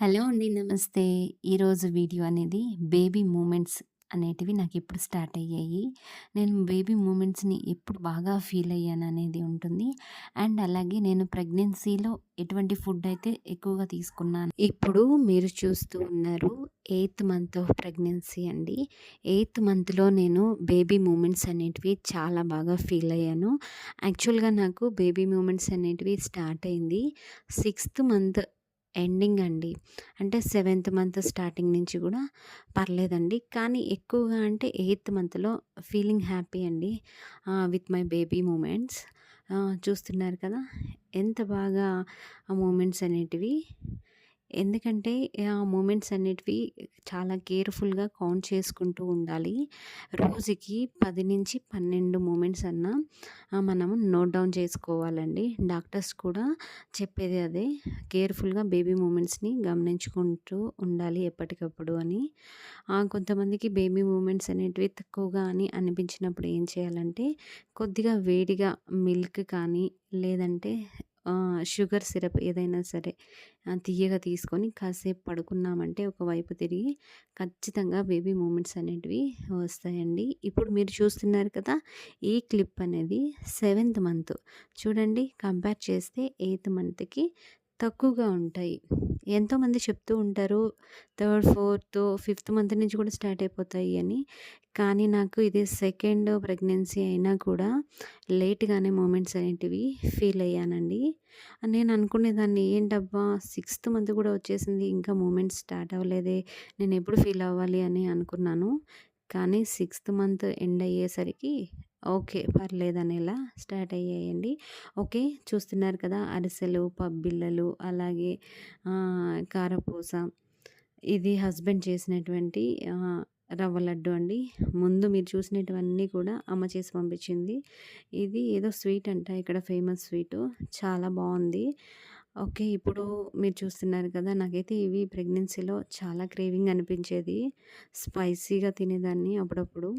Hello అండి. నమస్తే. ఈరోజు వీడియో అనేది బేబీ మూమెంట్స్ అనేటివి నాకు ఎప్పుడు స్టార్ట్ అయ్యాయి. నేను బేబీ మూమెంట్స్‌ని ఎప్పుడు బాగా ఫీల్ అయ్యాను అనేది ఉంటుంది. అండ్ అలాగే నేను ప్రెగ్నెన్సీలో ఎటువంటి ఫుడ్ అయితే ఎక్కువగా తీసుకున్నాను. ఇప్పుడు మీరు చూస్తూ ఉన్నారు ఎయిత్ మంత్ ఆఫ్ ప్రెగ్నెన్సీ అండి. ఎయిత్ మంత్‌లో నేను బేబీ మూమెంట్స్ అనేటివి చాలా బాగా ఫీల్ అయ్యాను. యాక్చువల్‌గా నాకు బేబీ మూమెంట్స్ అనేటివి స్టార్ట్ అయింది సిక్స్త్ మంత్ ఎండింగ్ అండి. అంటే సెవెంత్ మంత్ స్టార్టింగ్ నుంచి కూడా పర్లేదండి. కానీ ఎక్కువగా అంటే ఎయిత్ మంత్‌లో ఫీలింగ్ హ్యాపీ అండి. With my baby movements. చూస్తున్నారు కదా! ఎంత బాగా ఆ మూమెంట్స్ అనేటివి. ఎందుకంటే ఆ మూమెంట్స్ అనేటివి చాలా కేర్‌ఫుల్‌గా కౌంట్ చేసుకుంటూ ఉండాలి. రోజుకి 10-12 మూమెంట్స్ అన్నా మనం నోట్ డౌన్ చేసుకోవాలండి. డాక్టర్స్ కూడా చెప్పేది అదే. కేర్‌ఫుల్‌గా బేబీ మూమెంట్స్‌ని గమనించుకుంటూ ఉండాలి ఎప్పటికప్పుడు అని. కొంతమందికి బేబీ మూమెంట్స్ అనేటివి తక్కువగా అని అనిపించినప్పుడు ఏం చేయాలంటే కొద్దిగా వేడిగా మిల్క్ కానీ లేదంటే షుగర్ సిరప్ ఏదైనా సరే తీయగా తియ్యగా తీసుకొని కాసేపు పడుకున్నామంటే ఒకవైపు తిరిగి ఖచ్చితంగా బేబీ మూమెంట్స్ అనేటివి వస్తాయండి. ఇప్పుడు మీరు చూస్తున్నారు కదా! ఈ క్లిప్ అనేది సెవెంత్ మంత్. చూడండి కంపేర్ చేస్తే ఎయిత్ మంత్‌కి తక్కువగా ఉంటాయి. ఎంతోమంది చెప్తూ ఉంటారు థర్డ్, ఫోర్త్, ఫిఫ్త్ మంత్ నుంచి కూడా స్టార్ట్ అయిపోతాయి అని. కానీ నాకు ఇది సెకండ్ ప్రెగ్నెన్సీ అయినా కూడా లేట్‌గానే మూమెంట్స్ అనేటివి ఫీల్ అయ్యానండి. నేను అనుకునేదాన్ని ఏంటబ్బా! సిక్స్త్ మంత్ కూడా వచ్చేసింది. ఇంకా మూమెంట్స్ స్టార్ట్ అవ్వలేదే. నేను ఎప్పుడు ఫీల్ అవ్వాలి అని అనుకున్నాను. కానీ సిక్స్త్ మంత్ ఎండ్ అయ్యేసరికి ఓకే. పర్లేదనేలా స్టార్ట్ అయ్యాయండి. ఓకే. చూస్తున్నారు కదా! అరిసెలు, పబ్బిళ్ళలు అలాగే కారపూస. ఇది హస్బెండ్ చేసినటువంటి రవ్వ లడ్డు అండి. ముందు మీరు చూసినటువన్నీ కూడా అమ్మ చేసి పంపించింది. ఇది ఏదో స్వీట్ అంట ఇక్కడ ఫేమస్ స్వీటు. చాలా బాగుంది ఓకే. ఇప్పుడు మీరు చూస్తున్నారు కదా! నాకైతే ఇవి ప్రెగ్నెన్సీలో చాలా క్రేవింగ్ అనిపించేది. స్పైసీగా తినేదాన్ని అప్పుడప్పుడు.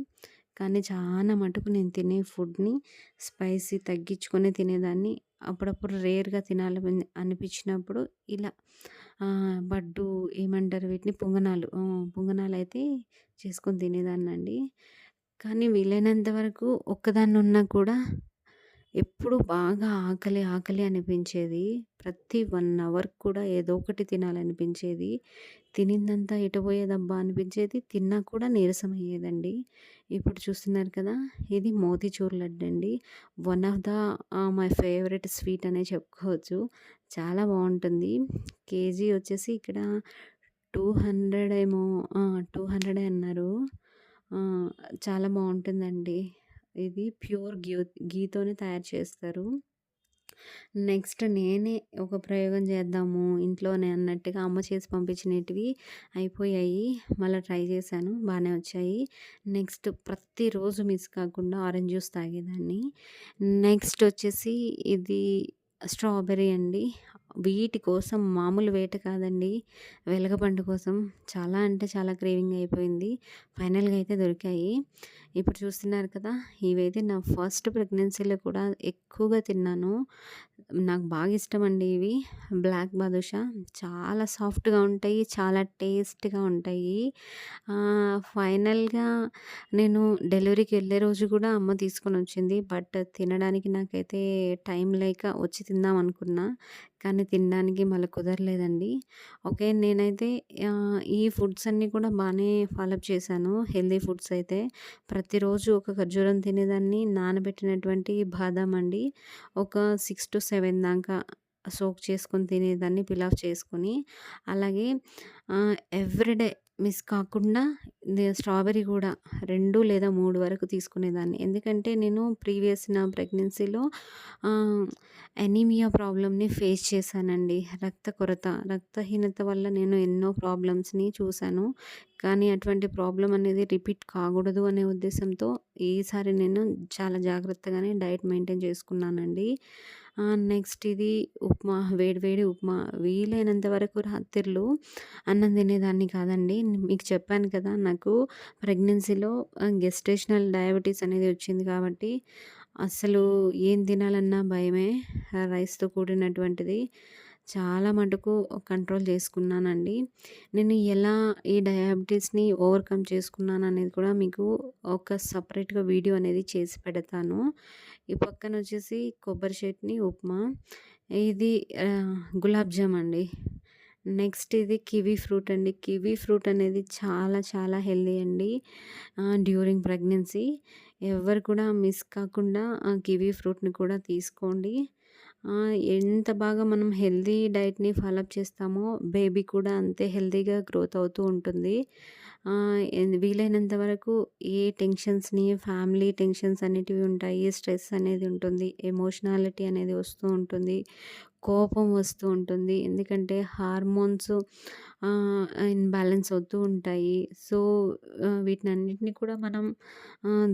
కానీ చాలా మటుకు నేను తినే ఫుడ్‌ని స్పైసీ తగ్గించుకొని తినేదాన్ని. అప్పుడప్పుడు రేర్‌గా తినాలని అనిపించినప్పుడు ఇలా బడ్డు ఏమంటారు వీటిని పొంగనాలు. పొంగనాలు అయితే చేసుకొని తినేదాన్నండి. కానీ వీలైనంత వరకు ఒక్కదాన్ని ఉన్నా కూడా ఎప్పుడు బాగా ఆకలి, ఆకలి అనిపించేది. ప్రతి వన్ అవర్ కూడా ఏదో ఒకటి తినాలనిపించేది. తినిందంతా ఎటుపోయేదబ్బా అనిపించేది. తిన్నా కూడా నీరసం అయ్యేదండి. ఇప్పుడు చూస్తున్నారు కదా! ఇది motichoor లడ్డండి. One of the my favourite sweet అనే చెప్పుకోవచ్చు. చాలా బాగుంటుంది కేజీ వచ్చేసి ఇక్కడ 200 ఏమో టూ హండ్రెడ్ అన్నారు. చాలా బాగుంటుందండి ఇది ప్యూర్ గీ గీతోనే తయారు చేస్తారు. నెక్స్ట్ నేనే ఒక ప్రయోగం చేద్దాము ఇంట్లోనే అన్నట్టుగా అమ్మ చేసి పంపించినటివి అయిపోయాయి. మళ్ళీ ట్రై చేశాను. బాగానే వచ్చాయి. నెక్స్ట్ ప్రతిరోజు మిస్ కాకుండా ఆరెంజ్ జ్యూస్ తాగేదాన్ని. నెక్స్ట్ వచ్చేసి ఇది స్ట్రాబెర్రీ అండి. వీటి కోసం మామూలు వేట కాదండి. వెలగపండు కోసం చాలా అంటే చాలా క్రేవింగ్ అయిపోయింది. ఫైనల్‌గా అయితే దొరికాయి. ఇప్పుడు చూస్తున్నారు కదా! ఇవైతే నా ఫస్ట్ ప్రెగ్నెన్సీలో కూడా ఎక్కువగా తిన్నాను. నాకు బాగా ఇష్టం అండి ఇవి. బ్లాక్ బాదుషా చాలా సాఫ్ట్‌గా ఉంటాయి. చాలా టేస్ట్‌గా ఉంటాయి. ఫైనల్‌గా నేను డెలివరీకి వెళ్ళే రోజు కూడా అమ్మ తీసుకొని వచ్చింది బట్ తినడానికి నాకైతే టైం లేక వచ్చి తిందాం అనుకున్నా. కానీ తినడానికి మళ్ళీ కుదరలేదండి. ఓకే. నేనైతే ఈ ఫుడ్స్ అన్నీ కూడా బాగానే ఫాలోఅప్ చేశాను. హెల్తీ ఫుడ్స్ అయితే. ప్రతిరోజు ఒక ఖర్జూరం తినేదాన్ని. నానబెట్టినటువంటి బాదం అండి. ఒక 6-7 దాకా సోక్ చేసుకొని తినేదాన్ని పిలాఫ్ చేసుకొని. అలాగే ఎవ్రీడే మిస్ కాకుండా ది స్ట్రాబెరీ కూడా రెండు లేదా మూడు వరకు తీసుకునేదాన్ని. ఎందుకంటే నేను ప్రీవియస్ నా ప్రెగ్నెన్సీలో ఎనీమియా ప్రాబ్లమ్‌ని ఫేస్ చేశానండి. రక్త కొరత, రక్తహీనత వల్ల నేను ఎన్నో ప్రాబ్లమ్స్‌ని చూశాను. కానీ అటువంటి ప్రాబ్లం అనేది రిపీట్ కాకూడదు అనే ఉద్దేశంతో ఈసారి నేను చాలా జాగ్రత్తగానే డైట్ మెయింటైన్ చేసుకున్నానండి. నెక్స్ట్ ఇది ఉప్మా వేడి వేడి ఉప్మా. వీలైనంత వరకు రాత్రిళ్ళు అన్నం తినేదాన్ని కాదండి. మీకు చెప్పాను కదా! నాకు ప్రెగ్నెన్సీలో గెస్టేషనల్ డయాబెటీస్ అనేది వచ్చింది కాబట్టి అసలు ఏం తినాలన్నా భయమే. రైస్‌తో కూడినటువంటిది. చాలా మటుకు కంట్రోల్ చేసుకున్నానండి. నేను ఎలా ఈ డయాబెటిస్‌ని ఓవర్‌కమ్ చేసుకున్నాను అనేది కూడా మీకు ఒక సపరేట్గా వీడియో అనేది చేసి పెడతాను. ఈ పక్కన వచ్చేసి కొబ్బరి చట్నీ, ఉప్మా. ఇది గులాబ్ జామ్ అండి. నెక్స్ట్ ఇది కివీ ఫ్రూట్ అండి. కివీ ఫ్రూట్ అనేది చాలా చాలా హెల్దీ అండి. డ్యూరింగ్ ప్రెగ్నెన్సీ ఎవరు కూడా మిస్ కాకుండా ఆ ఫ్రూట్‌ని కూడా తీసుకోండి. ఎంత బాగా మనం హెల్తీ డైట్‌ని ఫాలో అప్ చేస్తామో బేబీ కూడా అంతే హెల్తీగా గ్రోత్ అవుతూ ఉంటుంది. వీలైనంత వరకు ఏ టెన్షన్స్‌ని ఫ్యామిలీ టెన్షన్స్ అనేటివి ఉంటాయి. స్ట్రెస్ అనేది ఉంటుంది. ఎమోషనాలిటీ అనేది వస్తూ ఉంటుంది. కోపం వస్తూ ఉంటుంది. ఎందుకంటే హార్మోన్స్ ఇన్బ్యాలెన్స్ అవుతూ ఉంటాయి. సో, వీటిని అన్నింటినీ కూడా మనం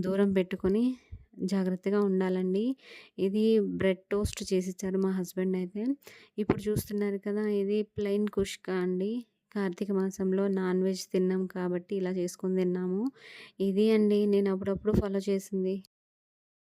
దూరం పెట్టుకొని జాగ్రత్తగా ఉండాలండి. ఇది బ్రెడ్ టోస్ట్ చేసిచ్చారు మా హస్బెండ్ అయితే. ఇప్పుడు చూస్తున్నారు కదా! ఇది ప్లెయిన్ కుష్కా అండి. కార్తీక మాసంలో నాన్ వెజ్ తిన్నాం కాబట్టి ఇలా చేసుకొని తిన్నాము. ఇది అండి నేను అప్పుడప్పుడు ఫాలో చేసింది.